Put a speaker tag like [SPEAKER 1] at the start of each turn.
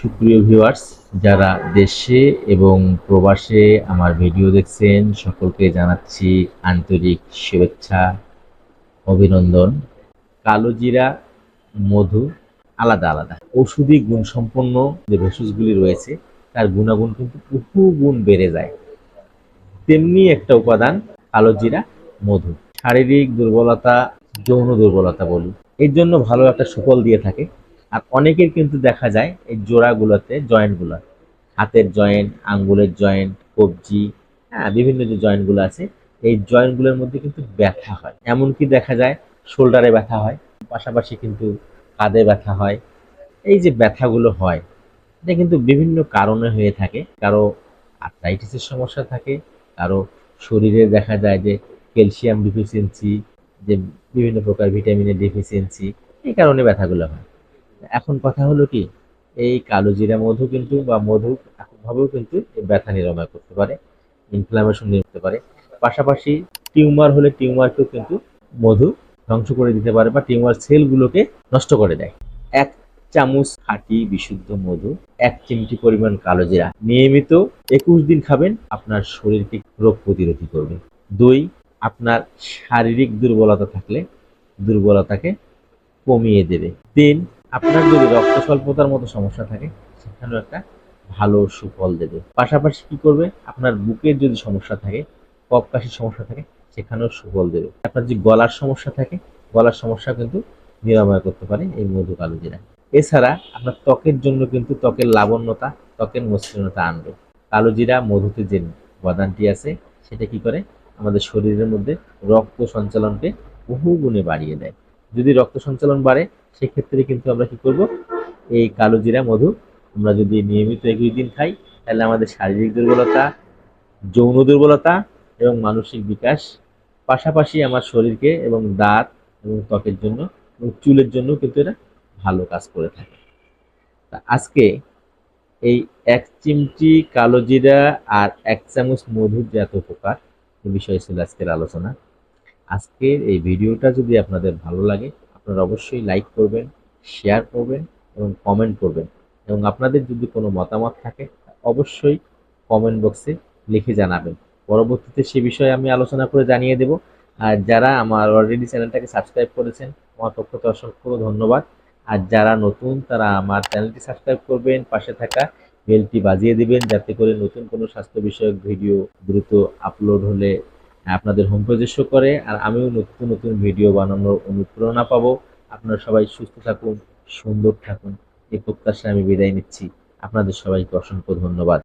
[SPEAKER 1] সুপ্রিয় ভিউয়ার্স, যারা দেশে এবং প্রবাসে আমার ভিডিও দেখছেন, সকলকে জানাচ্ছি আন্তরিক শুভেচ্ছা, অভিনন্দন। কালোজিরা মধু, আলাদা আলাদা। ঔষধি গুণসম্পন্ন যে ভেষজগুলি রয়েছে, তার গুণাগুণ কিন্তু বহু গুণ বেড়ে যায়। তেমনি একটা উপাদান কালোজিরা মধু। শারীরিক দুর্বলতা, যৌন দুর্বলতা বলি এর জন্য ভালো একটা সুফল দিয়ে থাকে। আর অনেকের কিন্তু দেখা যায় এই জোড়াগুলোতে জয়েন্টগুলো হাতের জয়েন্ট আঙ্গুলের জয়েন্ট কবজি হ্যাঁ বিভিন্ন যে জয়েন্টগুলো আছে, এই জয়েন্টগুলোর মধ্যে কিন্তু ব্যথা হয়। এমনকি দেখা যায় শোল্ডারে ব্যথা হয়, পাশাপাশি কিন্তু কাঁধে ব্যথা হয়। এই যে ব্যথাগুলো হয়, এটা কিন্তু বিভিন্ন কারণে হয়ে থাকে। কারও আর্থ্রাইটিসের সমস্যা থাকে, কারও শরীরে দেখা যায় যে ক্যালসিয়াম ডিফিসিয়েন্সি যে বিভিন্ন প্রকার ভিটামিনের ডিফিসিয়েন্সি এই কারণে ব্যথাগুলো হয়। এখন কথা হলো কি, এই কালো জিরা মধু কিন্তু বা মধু এককভাবেও কিন্তু ব্যথা নিরাময় করতে পারে ইনফ্লামেশন করতে পারে। পাশাপাশি টিউমার হলে টিউমারকেও কিন্তু মধু ধ্বংস করে দিতে পারে বা টিউমার সেলগুলোকে নষ্ট করে দেয়। এক চামচ খাঁটি বিশুদ্ধ মধু, এক চিমটি পরিমাণ কালো জিরা, নিয়মিত একুশ দিন খাবেন, আপনার শরীরকে রোগ প্রতিরোধী করবে। দুই, আপনার শারীরিক দুর্বলতা থাকলে দুর্বলতাকে কমিয়ে দেবে। তিন আপনার যদি রক্ত স্বল্পতার মতো সমস্যা থাকে, সেখানেও একটা ভালো সুফল দেবে। পাশাপাশি কি করবে? আপনার বুকের যদি সমস্যা থাকে কপ কাশির সমস্যা থাকে, সেখানেও সুফল দেবে। আপনার যদি গলার সমস্যা থাকে, গলার সমস্যা কিন্তু নিরাময় করতে পারে এই মধু কালো জিরা এছাড়া আপনার ত্বকের জন্য কিন্তু ত্বকের লাবণ্যতা, ত্বকের মসৃণতা আনবে। কালো জিরা মধুতে যে উপাদানটি আছে, সেটা কি করে? আমাদের শরীরের মধ্যে রক্ত সঞ্চালনকে বহু গুণে বাড়িয়ে দেয়। যদি রক্ত সঞ্চালন বাড়ে, সেক্ষেত্রে কিন্তু আমরা কি করব? এই কালো জিরা মধু আমরা যদি নিয়মিত একুশ দিন খাই, তাহলে আমাদের শারীরিক দুর্বলতা, যৌন দুর্বলতা এবং মানসিক বিকাশ, পাশাপাশি আমার শরীরকে এবং দাঁত এবং ত্বকের জন্য এবং চুলের জন্য কিন্তু এটা ভালো কাজ করে থাকে। আজকে এই এক চিমটি কালো জিরা আর এক চামচ মধুর যে এত উপকার, এ বিষয়ে ছিল আজকের আলোচনা। আজকের এই ভিডিওটা যদি আপনাদের ভালো লাগে, আপনারা অবশ্যই লাইক করবেন শেয়ার করবেন এবং কমেন্ট করবেন। এবং আপনাদের যদি কোনো মতামত থাকে, অবশ্যই কমেন্ট বক্সে লিখে জানাবেন। পরবর্তীতে সে বিষয়ে আমি আলোচনা করে জানিয়ে দেব। আর যারা আমার অলরেডি চ্যানেলটাকে সাবস্ক্রাইব করেছেন, আমার পক্ষ থেকে অসংখ্য ধন্যবাদ। আর যারা নতুন, তারা আমার চ্যানেলটি সাবস্ক্রাইব করবেন, পাশে থাকা বেলটি বাজিয়ে দিবেন, যাতে করে নতুন কোনো স্বাস্থ্য বিষয়ক ভিডিও দ্রুত আপলোড হলে আপনাদের হোম পেজে শো করে, আর আমিও নতুন নতুন ভিডিও বানানোর অনুপ্রেরণা পাবো। আপনারা সবাই সুস্থ থাকুন, সুন্দর থাকুন, এই প্রত্যাশায় আমি বিদায় নিচ্ছি। আপনাদের সবাইকে অসংখ্য ধন্যবাদ।